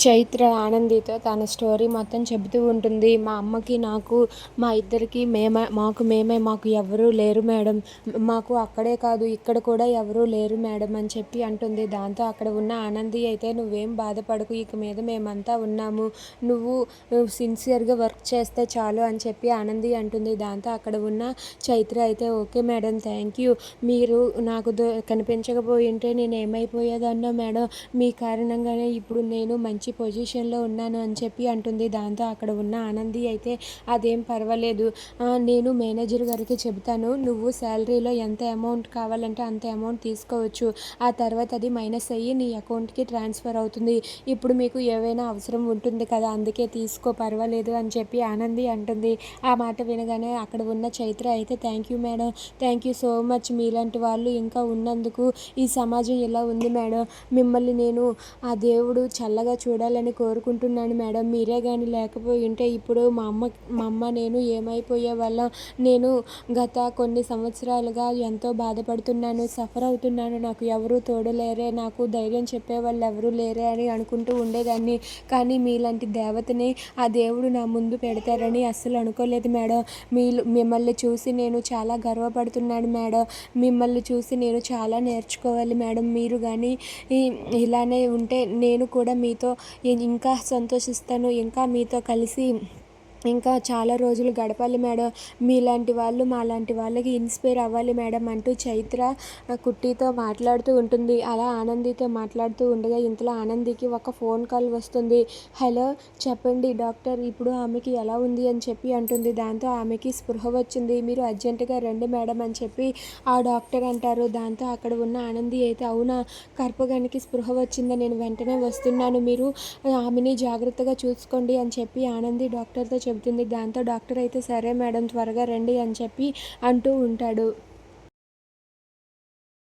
చైత్ర ఆనందితో తన స్టోరీ మొత్తం చెబుతూ ఉంటుంది. మా అమ్మకి నాకు మా ఇద్దరికి మేమే మాకు మేమే మాకు ఎవరూ లేరు మేడం. మాకు అక్కడే కాదు ఇక్కడ కూడా ఎవరూ లేరు మేడం అని చెప్పి అంటుంది. దాంతో అక్కడ ఉన్న ఆనంది అయితే నువ్వేం బాధపడకు ఇక మీద మేమంతా ఉన్నాము. నువ్వు సిన్సియర్గా వర్క్ చేస్తే చాలు అని చెప్పి ఆనంది అంటుంది. దాంతో అక్కడ ఉన్న చైత్ర అయితే ఓకే మేడం థ్యాంక్ యూ. మీరు నాకు దొ కనిపించకపోయింటే నేను ఏమైపోయేదన్నో మేడం. మీ కారణంగానే ఇప్పుడు నేను మంచి పొజిషన్లో ఉన్నాను అని చెప్పి అంటుంది. దాంతో అక్కడ ఉన్న ఆనంది అయితే అదేం పర్వాలేదు. నేను మేనేజర్ గారికి చెబుతాను. నువ్వు శాలరీలో ఎంత అమౌంట్ కావాలంటే అంత అమౌంట్ తీసుకోవచ్చు. ఆ తర్వాత అది మైనస్ అయ్యి నీ అకౌంట్కి ట్రాన్స్ఫర్ అవుతుంది. ఇప్పుడు మీకు ఏవైనా అవసరం ఉంటుంది కదా అందుకే తీసుకో పర్వాలేదు అని చెప్పి ఆనంది అంటుంది. ఆ మాట వినగానే అక్కడ ఉన్న చైత్ర అయితే thank you madam. Thank you so much. మీలాంటి వాళ్ళు ఇంకా ఉన్నందుకు ఈ సమాజం ఇలా ఉంది మేడం? మిమ్మల్ని నేను ఆ దేవుడు చల్లగా చూడ చూడాలని కోరుకుంటున్నాను మేడం. మీరే కానీ లేకపోయి ఉంటే ఇప్పుడు మా అమ్మ మా అమ్మ నేను ఏమైపోయే వల్ల నేను గత కొన్ని సంవత్సరాలుగా ఎంతో బాధపడుతున్నాను సఫర్ అవుతున్నాను. నాకు ఎవరు తోడలేరే నాకు ధైర్యం చెప్పే వాళ్ళు ఎవరు లేరే అని అనుకుంటూ ఉండేదాన్ని. కానీ మీలాంటి దేవతని ఆ దేవుడు నా ముందు పెడతారని అస్సలు అనుకోలేదు మేడం. మీ మిమ్మల్ని చూసి నేను చాలా గర్వపడుతున్నాను మేడం. మిమ్మల్ని చూసి నేను చాలా నేర్చుకోవాలి మేడం. మీరు కానీ ఇలానే ఉంటే నేను కూడా మీతో ఇంకా సంతోషిస్తాను ఇంకా మీతో కలిసి ఇంకా చాలా రోజులు గడపాలి మేడం. మీలాంటి వాళ్ళు మాలాంటి వాళ్ళకి ఇన్స్పైర్ అవ్వాలి మేడం అంటూ చైత్ర కుట్టితో మాట్లాడుతూ ఉంటుంది. అలా ఆనందితో మాట్లాడుతూ ఉండగా ఇంతలో ఆనందికి ఒక ఫోన్ కాల్ వస్తుంది. హలో చెప్పండి డాక్టర్ ఇప్పుడు ఆమెకి ఎలా ఉంది? అని చెప్పి అంటుంది. దాంతో ఆమెకి స్పృహ వచ్చింది. మీరు అర్జెంటుగా రండి మేడం అని చెప్పి ఆ డాక్టర్ అంటారు. దాంతో అక్కడ ఉన్న ఆనంది అయితే అవునా కర్పగానికి స్పృహ వచ్చిందా. నేను వెంటనే వస్తున్నాను. మీరు ఆమెని జాగ్రత్తగా చూసుకోండి అని చెప్పి ఆనంది డాక్టర్తో చెబుతుంది. దాంతో డాక్టర్ అయితే సరే మేడం త్వరగా రండి అని చెప్పి అంటూ ఉంటాడు.